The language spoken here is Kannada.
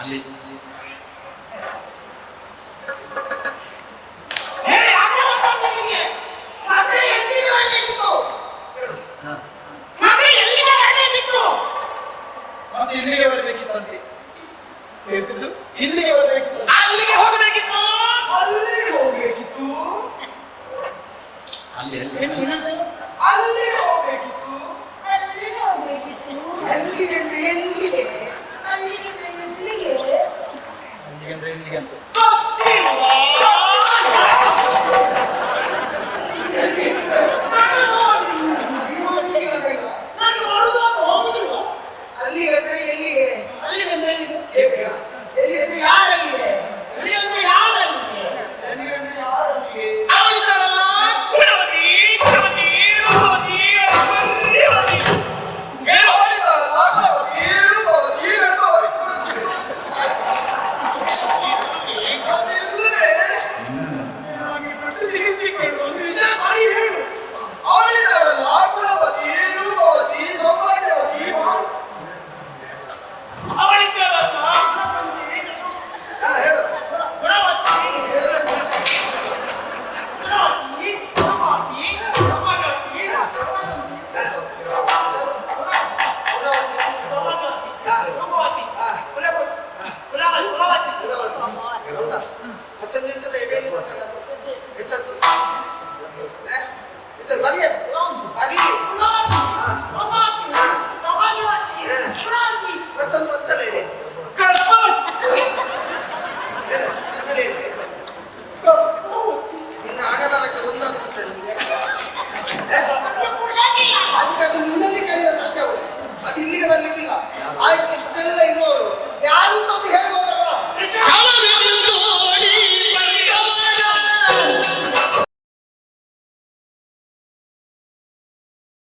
ಅಲ್ಲಿ. ಇಲ್ಲಿಗೆ ಬರಬೇಕಿತ್ತಂತೆ. ಮತ್ತೆ ಇಲ್ಲಿಗೆ ಬರಬೇಕಿತ್ತು. ಅಲ್ಲಿಗೆ ಹೋಗಬೇಕಿತ್ತು. ಅಲ್ಲಿಗೆ ಹೋಗಬೇಕಿತ್ತು. ಅಲ್ಲಿ siguiente.